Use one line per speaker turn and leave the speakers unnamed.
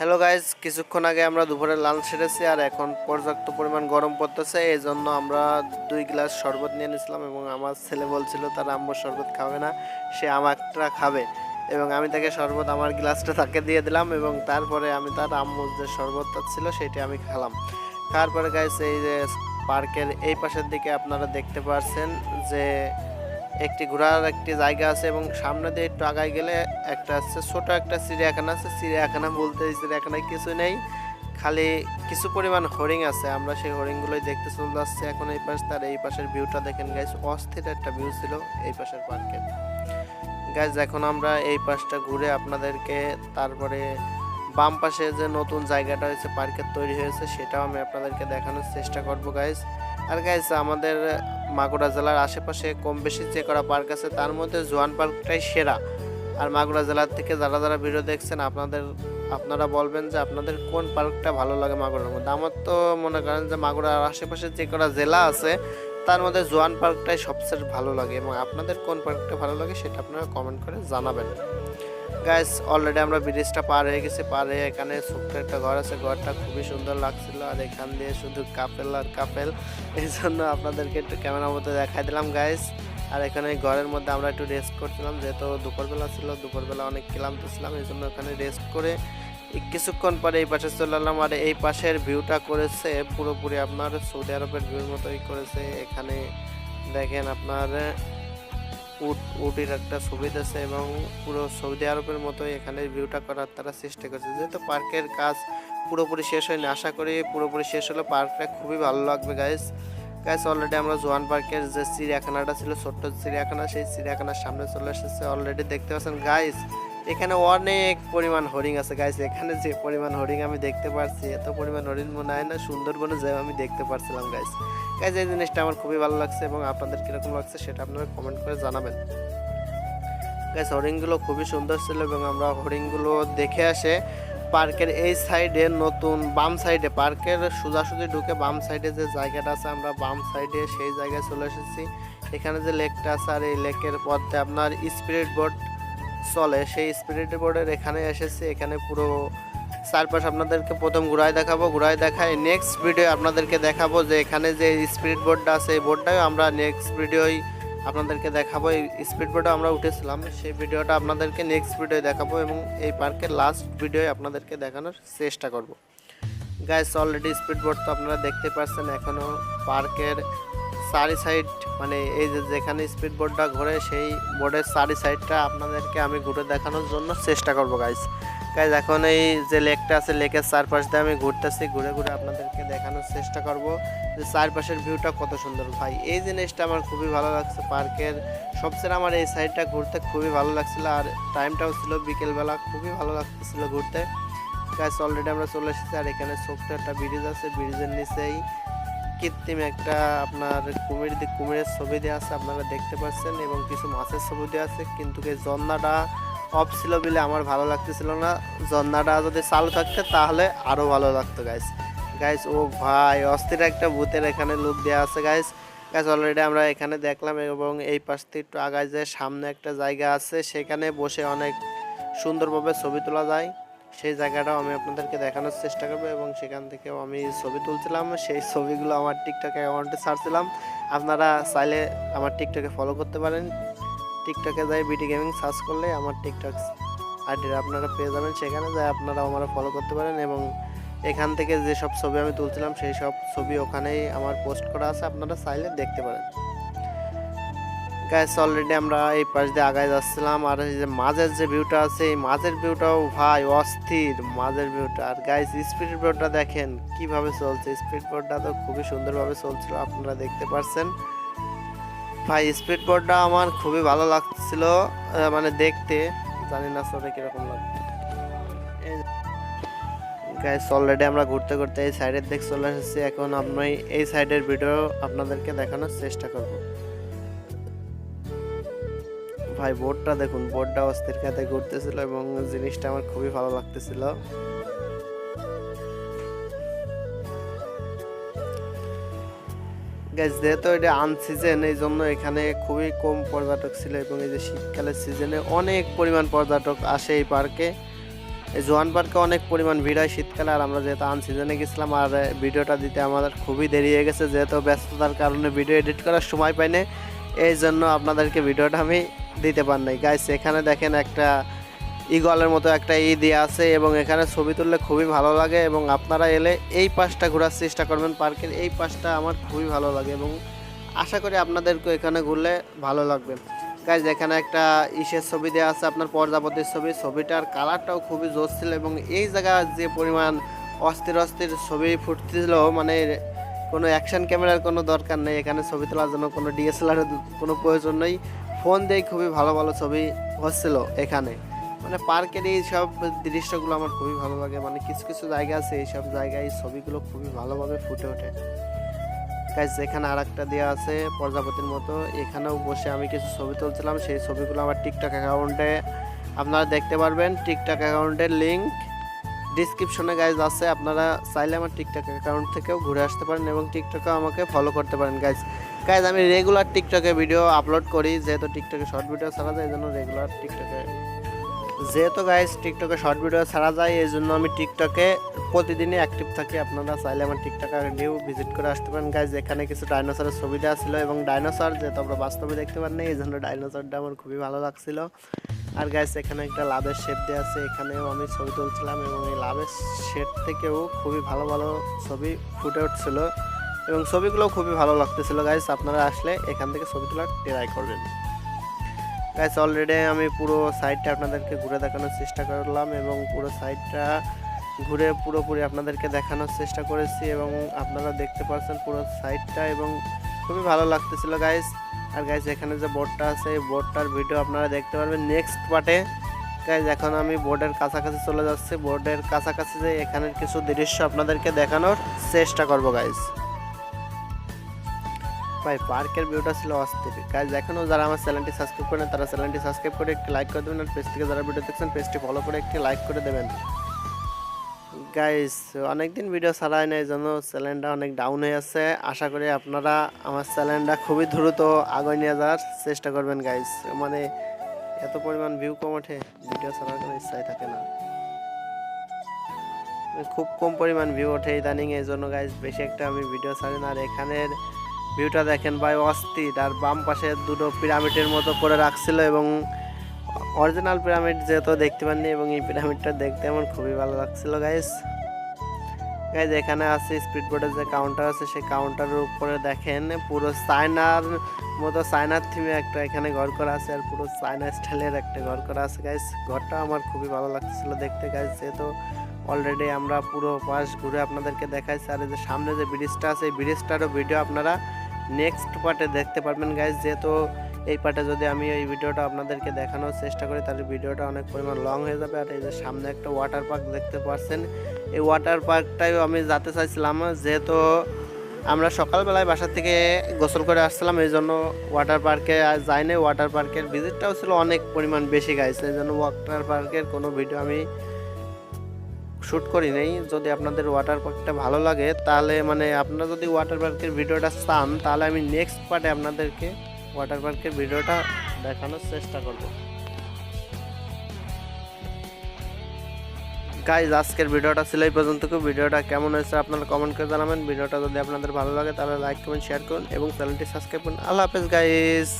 Hello guys কিছুক্ষণ আগে আমরা দুপুরে লাঞ্চ সেরেছি আর এখন পর্যাপ্ত পরিমাণ গরম পড়তেছে। এই জন্য আমরা দুই গ্লাস শরবত নিয়ে নিয়েছিলাম এবং আমার ছেলে বলছিল, তার আম্মুর শরবত খাবে না, সে আমারটা খাবে। এবং আমি তাকে শরবত আমার গ্লাসটা তাকে দিয়ে দিলাম এবং তারপরে আমি তার আম্মুর যে শরবতটা ছিল, সেটি আমি খেলাম। তারপরে গাইজ এই যে পার্কের এই পাশের দিকে আপনারা দেখতে পাচ্ছেন যে একটি ঘোরার একটি জায়গা আছে এবং সামনে দিয়ে একটু আগায় গেলে একটা আছে, ছোট একটা চিড়িয়াখানা আছে। চিড়িয়াখানা বলতে চিড়িয়াখানায় কিছু নেই, খালি কিছু পরিমাণ হরিং আছে। আমরা সেই হরিংগুলোই দেখতে চলে যাচ্ছি। এখন এই পাশ, তার এই পাশের ভিউটা দেখেন গাইস অস্থির একটা ভিউ ছিল এই পাশের পার্কের গাইজ এখন আমরা এই পাশটা ঘুরে আপনাদেরকে তারপরে বাম পাশে যে নতুন জায়গাটা হয়েছে পার্কের তৈরি হয়েছে, সেটাও আমি আপনাদেরকে দেখানোর চেষ্টা করব গাইজ আর গাইজ আমাদের মাগুরা জেলার আশেপাশে কম বেশি যে করা পার্ক আছে, তার মধ্যে জোয়ান পার্কটাই সেরা। আর মাগুরা জেলার থেকে যারা যারা ভিডিও দেখছেন, আপনাদের, আপনারা বলবেন যে আপনাদের কোন পার্কটা ভালো লাগে মাগুরার মধ্যে? আমার তো মনে করেন যে মাগুরার আশেপাশে যে কটা জেলা আছে, তার মধ্যে জোয়ান পার্কটাই সবচেয়ে ভালো লাগে। এবং আপনাদের কোন পার্কটা ভালো লাগে, সেটা আপনারা কমেন্ট করে জানাবেন। গাইস অলরেডি আমরা ব্রিজটা পার হয়ে গেছি, পার হয়ে এখানে ছোট্ট একটা ঘর আছে, ঘরটা খুবই সুন্দর লাগছিল আর এখান দিয়ে শুধু কাপেল আর কাপেল। এই জন্য আপনাদেরকে একটু ক্যামেরার মতো দেখাই দিলাম গাইস আর এখানে ঘরের মধ্যে আমরা একটু রেস্ট করছিলাম, যেহেতু দুপুরবেলা ছিল, দুপুরবেলা অনেক ক্লান্ত ছিলাম, এই জন্য এখানে রেস্ট করে কিছুক্ষণ পরে এই পাশে চলে এলাম আর এই পাশের ভিউটা করেছে পুরোপুরি আপনার সৌদি আরবের ভিউর মতোই করেছে। এখানে দেখেন আপনার উট, উটের একটা ছবি আছে এবং পুরো সৌদি আরবের মতো এখানে ভিউটা করার তারা চেষ্টা করছে। যেহেতু পার্কের কাজ পুরোপুরি শেষ হয়নি, আশা করি পুরোপুরি শেষ হলে পার্কটা খুবই ভালো লাগবে গাইস গাইস অলরেডি আমরা জোয়ান পার্কের যে চিড়িয়াখানাটা ছিল, ছোট্ট চিড়িয়াখানা, সেই চিড়িয়াখানার সামনে চলে এসেছে অলরেডি দেখতে পাচ্ছেন গাইস এখানে অনেক পরিমাণ হরিং আছে গাইস এখানে যে পরিমাণ হরিং আমি দেখতে পাচ্ছি এত পরিমাণ হরিণ মনে হয় না সুন্দরবনে যে আমি দেখতে পারছিলাম গাইস গাইস এই জিনিসটা আমার খুবই ভালো লাগছে এবং আপনাদের কীরকম লাগছে সেটা আপনারা কমেন্ট করে জানাবেন। গাইস হরিণগুলো খুবই সুন্দর ছিল এবং আমরা হরিণগুলো দেখে আসে পার্কের এই সাইডে নতুন বাম সাইডে, পার্কের সোজাসুজি ঢুকে বাম সাইডে যে জায়গাটা আছে, আমরা বাম সাইডে সেই জায়গায় চলে এসেছি। এখানে যে লেকটা আছে, আর এই লেকের পথে আপনার স্পিরিট বোট চলে। সেই স্পিরিট বোর্ডের এখানে এসেছি। এখানে পুরো চারপাশ আপনাদেরকে প্রথম ঘুরায় দেখাবো। ঘুরায় দেখায় নেক্সট ভিডিও আপনাদেরকে দেখাবো যে এখানে যে স্পিড বোর্ডটা আছে, এই বোর্ডটাও আমরা নেক্সট ভিডিওই আপনাদেরকে দেখাবো। এই স্পিড বোর্ডে আমরা উঠেছিলাম। সেই ভিডিওটা আপনাদেরকে নেক্সট ভিডিও দেখাবো এবং এই পার্কের লাস্ট ভিডিও আপনাদেরকে দেখানোর চেষ্টা করব। গাইস অলরেডি স্পিড বোর্ড তো আপনারা দেখতে পাচ্ছেন এখনও পার্কের চারি সাইড মানে এই যে যেখানে স্পিড বোর্ডটা ঘোরে, সেই বোর্ডের চারি সাইডটা আপনাদেরকে আমি ঘুরে দেখানোর জন্য চেষ্টা করব গাইজ গাইজ এখন এই যে লেকটা আছে, লেকের চারপাশ দিয়ে আমি ঘুরতেছি, ঘুরে ঘুরে আপনাদেরকে দেখানোর চেষ্টা করব যে চারপাশের ভিউটা কত সুন্দর। ভাই, এই জিনিসটা আমার খুবই ভালো লাগছে পার্কের। সবচেয়ে আমার এই সাইডটা ঘুরতে খুবই ভালো লাগছিল, আর টাইমটাও ছিল বিকেলবেলা, খুবই ভালো লাগতেছিল ঘুরতে। গাইজ অলরেডি আমরা চলে এসেছি, আর এখানে ছোট্ট একটা ব্রিজ আছে ব্রিজের নিচেই। কৃত্রিম একটা আপনার কুমির কুমিরের ছবি দেওয়া আছে, আপনারা দেখতে পাচ্ছেন, এবং কিছু মাছের ছবি দেওয়া আছে। কিন্তু এই ঝর্ণাটা অফ ছিল বলে আমার ভালো লাগতেছিল না। ঝর্ণাটা যদি চালু থাকতো তাহলে আরও ভালো লাগতো গাইস গাইস ও ভাই, অস্থির একটা ভূতের এখানে লুক দেওয়া আছে গাইস গাইস অলরেডি আমরা এখানে দেখলাম, এবং এই পাশ থেকে একটু আগায় যে সামনে একটা জায়গা আছে, সেখানে বসে অনেক সুন্দরভাবে ছবি তোলা যায়। সেই জায়গাটাও আমি আপনাদেরকে দেখানোর চেষ্টা করব এবং সেখান থেকেও আমি ছবি তুলছিলাম, সেই ছবিগুলো আমার টিকটক অ্যাকাউন্টে ছাড়ছিলাম আপনারা চাইলে আমার টিকটকে ফলো করতে পারেন। টিকটকে যাই বিডি গেমিং সার্চ করলে আমার টিকটক আইডিটা আপনারা পেয়ে যাবেন। সেখানে যাই আপনারা আমার ফলো করতে পারেন এবং এখান থেকে যেসব ছবি আমি তুলছিলাম, সেই সব ছবি ওখানেই আমার পোস্ট করা আছে, আপনারা চাইলে দেখতে পারেন। গাইস অলরেডি আমরা এই পাশ দিয়ে আগায় যাচ্ছিলাম আর এই যে মাঝের যে ভিউটা আছে, এই মাঝের ভিউটাও ভাই অস্থির মাঝের ভিউটা আর গাইস স্পিড বোর্ডটা দেখেন কীভাবে চলছে। স্পিড বোর্ডটা তো খুবই সুন্দরভাবে চলছিল, আপনারা দেখতে পাচ্ছেন ভাই স্পিড বোর্ডটা আমার খুবই ভালো লাগছিল মানে দেখতে। জানি না চলে কীরকম লাগবে গাইস অলরেডি আমরা ঘুরতে ঘুরতে এই সাইডের দিক চলে এসেছি। এখন আমি এই সাইডের ভিডিও আপনাদেরকে দেখানোর চেষ্টা করব। ভাই বোর্ডটা দেখুন বোর্ডটা অস্থির খাতে ঘুরতেছিল এবং জিনিসটা আমার খুবই ভালো লাগতেছিল। যেহেতু এটা আনসিজন এই জন্য এখানে খুবই কম পর্যটক ছিল এবং এই যে শীতকালের সিজনে অনেক পরিমাণ পর্যটক আসে এই পার্কে এই জোয়ান পার্কে অনেক পরিমাণ ভিড় হয় শীতকালে আর আমরা যেহেতু আন সিজনে গেছিলাম আর ভিডিওটা দিতে আমাদের খুবই দেরি হয়ে গেছে, যেহেতু ব্যস্ততার কারণে ভিডিও এডিট করার সময় পাইনি। এই জন্য আপনাদেরকে ভিডিওটা আমি দিতে পার নাই। গাইস এখানে দেখেন একটা ইগলের মতো একটা ই দিয়ে আছে এবং এখানে ছবি তুললে খুবই ভালো লাগে এবং আপনারা এলে এই পাশটা ঘোরার চেষ্টা করবেন। পার্কের এই পাশটা আমার খুবই ভালো লাগে এবং আশা করি আপনাদেরকে এখানে ঘুরলে ভালো লাগবে। গাইজ এখানে একটা ইসের ছবি দেওয়া আছে, আপনার প্রজাপতির ছবি। ছবিটার কালারটাও খুবই জোর ছিল এবং এই জায়গায় যে পরিমাণ অস্থির অস্থির ছবি ফুটছিল মানে কোনো অ্যাকশন ক্যামেরার কোনো দরকার নেই, এখানে ছবি তোলার জন্য কোনো ডিএসএলআর কোনো প্রয়োজন নেই। ফোন দিয়েই খুবই ভালো ভালো ছবি হচ্ছিল এখানে। মানে পার্কের এই সব দৃশ্যগুলো আমার খুবই ভালো লাগে মানে কিছু কিছু জায়গা আছে, এই সব জায়গায় ছবিগুলো খুবই ভালোভাবে ফুটে ওঠে। গাইজ এখানে আর একটা দেওয়া আছে প্রজাপতির মতো, এখানেও বসে আমি কিছু ছবি তুলছিলাম, সেই ছবিগুলো আমার টিকটক অ্যাকাউন্টে আপনারা দেখতে পারবেন টিকটক অ্যাকাউন্টের লিঙ্ক ডিসক্রিপশনে গাইজ আছে। আপনারা চাইলে আমার টিকটক অ্যাকাউন্ট থেকেও ঘুরে আসতে পারেন এবং টিকটকে আমাকে ফলো করতে পারেন গাইজ গাইজ আমি রেগুলার টিকটকে ভিডিও আপলোড করি, যেহেতু টিকটকে শর্ট ভিডিও ছাড়া যায় এই জন্য রেগুলার টিকটকে যেহেতু গাইজ টিকটকে শর্ট ভিডিও ছাড়া যায় এই জন্য আমি টিকটকে প্রতিদিনই অ্যাক্টিভ থাকি। আপনারা চাইলে আমার টিকটক নিউ ভিজিট করে আসতে পারেন গাইজ এখানে কিছু ডাইনোসরের ছবি দেওয়া ছিল এবং ডাইনোসর যেহেতু আমরা বাস্তবে দেখতে পারিনি এই জন্য ডাইনোসরটা আমার খুবই ভালো লাগছিল। আর গাইজ এখানে একটা লাভের শেপ দেওয়া আছে। এখানেও আমি ছবি তুলছিলাম এবং এই লাভের শেপ থেকেও খুবই ভালো ভালো ছবি ফুটে উঠছিল এবং ছবিগুলো খুবই ভালো লাগতেছিল। গাইজ আপনারা আসলে এখান থেকে ছবি তোলার ট্রাই করবেন। গাইস অলরেডি আমি পুরো সাইডটা আপনাদেরকে ঘুরে দেখানোর চেষ্টা করলাম এবং পুরো সাইডটা ঘুরে পুরোপুরি আপনাদেরকে দেখানোর চেষ্টা করেছি এবং আপনারা দেখতে পাচ্ছেন পুরো সাইডটা এবং খুবই ভালো লাগতেছিল। গাইস আর গাইজ এখানে যে বোর্ডটা আছে, এই বোর্ডটার ভিডিও আপনারা দেখতে পারবেন নেক্সট পার্টে গাইজ এখন আমি বোর্ডের কাছাকাছি চলে যাচ্ছি। বোর্ডের কাছাকাছি যে এখানের কিছু দৃশ্য আপনাদেরকে দেখানোর চেষ্টা করব গাইজ ভাই পার্কের ভিউটা ছিল অস্থির। গাইজ এখনও যারা আমার চ্যানেলটি সাবস্ক্রাইব করেন তারা চ্যানেলটি সাবস্ক্রাইব করে একটি লাইক করে দেবেন। আর পেজ থেকে যারা ভিডিও দেখছেন পেজটি ফলো করে একটি লাইক করে দেবেন। গাইজ অনেকদিন ভিডিও হয় না এই জন্য অনেক ডাউন হয়ে আছে। আশা করি আপনারা আমার চ্যানেলটা খুবই দ্রুত আগে নিয়ে যাওয়ার চেষ্টা করবেন গাইজ মানে এত পরিমাণ ভিউ কম ওঠে ভিডিও ছাড়ার কোনো ইচ্ছাই থাকে না। খুব কম পরিমাণ ভিউ ওঠে ইদানিং, এই জন্য গাইস বেশি একটা আমি ভিডিও ছাড়ি না। আর এখানের ভিউটা দেখেন ভাই অস্থির। আর বাম পাশে দুটো পিরামিডের মতো করে রাখছিল এবং অরিজিনাল পিরামিড যেহেতু দেখতে পাননি এবং এই পিরামিডটা দেখতে আমার খুবই ভালো লাগছিল গাইস গাইজ এখানে আছে স্পিড বোর্ডের যে কাউন্টার আছে, সেই কাউন্টারের উপরে দেখেন পুরো চায়নার মতো চায়নার থিমে একটা এখানে ঘর করা আছে আর পুরো চায়না স্টাইলের একটা ঘর করা আছে গাইস ঘরটা আমার খুবই ভালো লাগছিল দেখতে গাইস যেহেতু অলরেডি আমরা পুরো পাশ ঘুরে আপনাদেরকে দেখাইছি। আর এই যে সামনে যে ব্রিজটা আছে, এই ব্রিজটারও ভিডিও আপনারা নেক্সট পার্টে দেখতে পারবেন গাইজ যেহেতু এই পার্টে যদি আমি এই ভিডিওটা আপনাদেরকে দেখানোর চেষ্টা করি, তাহলে ভিডিওটা অনেক পরিমাণ লং হয়ে যাবে। আর এই যে সামনে একটা ওয়াটার পার্ক দেখতে পাচ্ছেন, এই ওয়াটার পার্কটাও আমি যেতে চাইছিলাম, যেহেতু আমরা সকালবেলায় বাসা থেকে গোসল করে আসছিলাম, এই জন্য ওয়াটার পার্কে আর যাইনি। ওয়াটার পার্কের ভিজিটটাও ছিল অনেক পরিমাণ বেশি গাইছে এই জন্য ওয়াটার পার্কের কোনো ভিডিও আমি শ্যুট করি নেই। যদি আপনাদের ওয়াটার পার্কটা ভালো লাগে, তাহলে মানে আপনারা যদি ওয়াটার পার্কের ভিডিওটা চান, তাহলে আমি নেক্সট পার্টে আপনাদেরকে ওয়াটার পার্কের ভিডিওটা দেখানোর চেষ্টা করব। গাইজ আজকের ভিডিওটা ছিল এই পর্যন্ত ভিডিওটা কেমন হয়েছে আপনারা কমেন্ট করে জানাবেন। ভিডিওটা যদি আপনাদের ভালো লাগে, তাহলে লাইক কমেন্ট শেয়ার করুন এবং চ্যানেলটি সাবস্ক্রাইব করুন। আল্লাহ হাফেজ গাইজ